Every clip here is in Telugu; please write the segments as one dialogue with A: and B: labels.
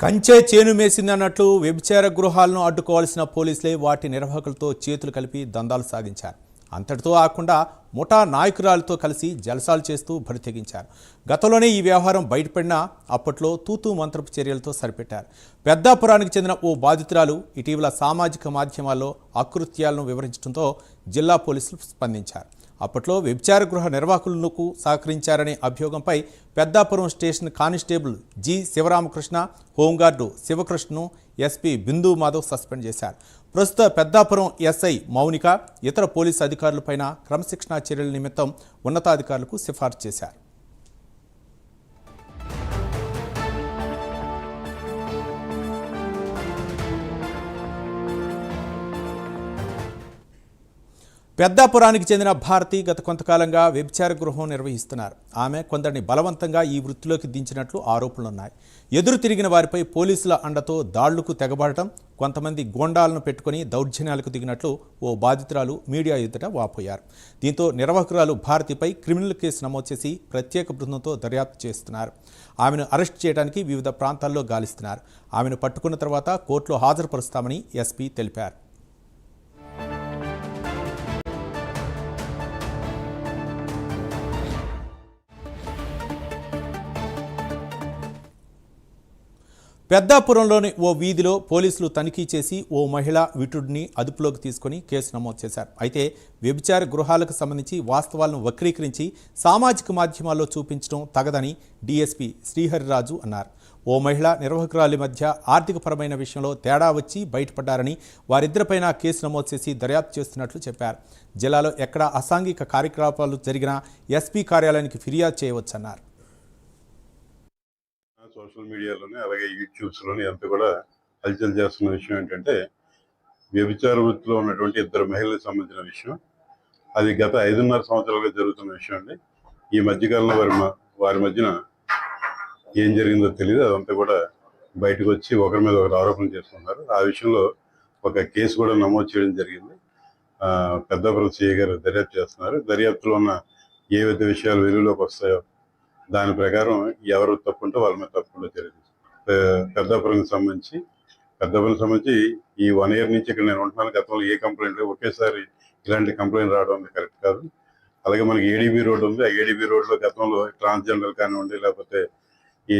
A: కంచే చేను మేసిందన్నట్లు వ్యభిచార గృహాలను అడ్డుకోవాల్సిన పోలీసులే వాటి నిర్వాహకులతో చేతులు కలిపి దందాలు సాగించారు. అంతటితో ఆకుండా ముఠా నాయకురాలతో కలిసి జలసాలు చేస్తూ భరితెగించారు గతంలోనే ఈ వ్యవహారం బయటపడినా అప్పట్లో తూతూ మంత్రపు చర్యలతో సరిపెట్టారు. పెద్దాపురానికి చెందిన ఓ బాధితురాలు ఇటీవల సామాజిక మాధ్యమాల్లో అకృత్యాలను వివరించడంతో జిల్లా పోలీసులు స్పందించారు. అప్పట్లో వ్యభిచార గృహ నిర్వాహకులకు సహకరించారనే అభియోగంపై Peddapuram station constable G Sivaramakrishna home guard శివకృష్ణను SP Bindu Madhav suspend చేశారు. ప్రస్తుత పెద్దాపురం ఎస్ఐ మౌనిక ఇతర పోలీసు అధికారులపైన క్రమశిక్షణా చర్యల నిమిత్తం ఉన్నతాధికారులకు సిఫార్సు చేశారు. పెద్దాపురానికి చెందిన భారతి గత కొంతకాలంగా వ్యభిచార గృహం నిర్వహిస్తున్నారు. ఆమె కొందరిని బలవంతంగా ఈ వృత్తిలోకి దించినట్లు ఆరోపణలున్నాయి. ఎదురు తిరిగిన వారిపై పోలీసుల అండతో దాళ్ళకు తెగబడటం కొంతమంది గోండాలను పెట్టుకుని దౌర్జన్యాలకు దిగినట్లు ఓ బాధితురాలు మీడియా ఎదుట వాపోయారు. దీంతో నిర్వాహకురాలు భారతిపై క్రిమినల్ కేసు నమోదు చేసి ప్రత్యేక బృందంతో దర్యాప్తు చేస్తున్నారు. ఆమెను అరెస్ట్ చేయడానికి వివిధ ప్రాంతాల్లో గాలిస్తున్నారు. ఆమెను పట్టుకున్న తర్వాత కోర్టులో హాజరుపరుస్తామని ఎస్పీ తెలిపారు. పెద్దాపురంలోని ఓ వీధిలో పోలీసులు తనిఖీ చేసి ఓ మహిళ విటుడిని అదుపులోకి తీసుకొని కేసు నమోదు చేశారు. అయితే వ్యభిచార గృహాలకు సంబంధించి వాస్తవాలను వక్రీకరించి సామాజిక మాధ్యమాల్లో చూపించడం తగదని డీఎస్పీ శ్రీహరిరాజు అన్నారు. ఓ మహిళ నిర్వాహకురాలి మధ్య ఆర్థికపరమైన విషయంలో తేడా వచ్చి బయటపడ్డారని వారిద్దరిపైన కేసు నమోదు చేసి దర్యాప్తు చేస్తున్నట్లు చెప్పారు. జిల్లాలో ఎక్కడ అసాంఘిక కార్యకలాపాలు జరిగినా ఎస్పీ కార్యాలయానికి ఫిర్యాదు చేయవచ్చన్నారు.
B: సోషల్ మీడియాలోనే అలాగే యూట్యూబ్స్లోనే అంతా కూడా హల్చల్ చేస్తున్న విషయం ఏంటంటే వ్యభిచార వృత్తిలో ఉన్నటువంటి ఇద్దరు మహిళలకు సంబంధించిన విషయం. అది గత ఐదున్నర సంవత్సరాలుగా జరుగుతున్న విషయం అండి. ఈ మధ్యకాలంలో వారి వారి మధ్యన ఏం జరిగిందో తెలియదు అదంతా కూడా బయటకు వచ్చి ఒకరి మీద ఒకరు ఆరోపణలు చేస్తున్నారు. ఆ విషయంలో ఒక కేసు కూడా నమోదు చేయడం జరిగింది. ఆ, పెద్దాపురం సిఐ గారు దర్యాప్తు చేస్తున్నారు. దర్యాప్తులో ఉన్న ఏవైతే విషయాలు వెలుగులోకి వస్తాయో దాని ప్రకారం ఎవరు తప్పుంటే వాళ్ళ మీద తప్పకుండా చర్య పెద్దపురం పెద్దాపురంకి సంబంధించి పెద్దాపురం సంబంధించి ఈ వన్ ఇయర్ నుంచి ఇక్కడ నేను ఉంటున్నాను. గతంలో ఏ కంప్లైంట్ ఒకేసారి ఇలాంటి కంప్లైంట్ రావడం కరెక్ట్ కాదు. అలాగే మనకి ఏడీబీ రోడ్ ఉంది. ఆ ఏడీబీ రోడ్లో గతంలో ట్రాన్స్జెండర్ కానివ్వండి లేకపోతే ఈ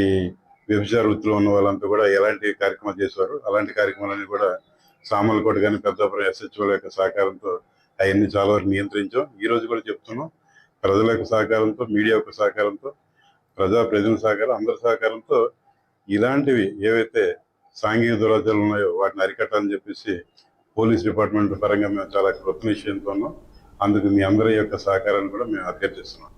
B: వ్యభిచార వృత్తిలో ఉన్న వాళ్ళంతా కూడా ఎలాంటి కార్యక్రమాలు చేసేవారు? అలాంటి కార్యక్రమాలన్నీ కూడా సామర్లకోట కానీ పెద్దాపురం ఎస్హెచ్ఓల యొక్క సహకారంతో అవన్నీ చాలా వరకు నియంత్రించాం. ఈ రోజు కూడా చెప్తున్నాం. ప్రజల యొక్క సహకారంతో మీడియా యొక్క సహకారంతో ప్రజా ప్రజల సహకారం అందరి సహకారంతో ఇలాంటివి ఏవైతే సాంఘిక దురాచారాలు ఉన్నాయో వాటిని అరికట్టాలని చెప్పేసి పోలీస్ డిపార్ట్మెంట్ పరంగా మేము చాలా కృతనిశ్చయంతో ఉన్నాం అందుకు మీ అందరి యొక్క సహకారాన్ని కూడా మేము అభ్యర్థిస్తున్నాం.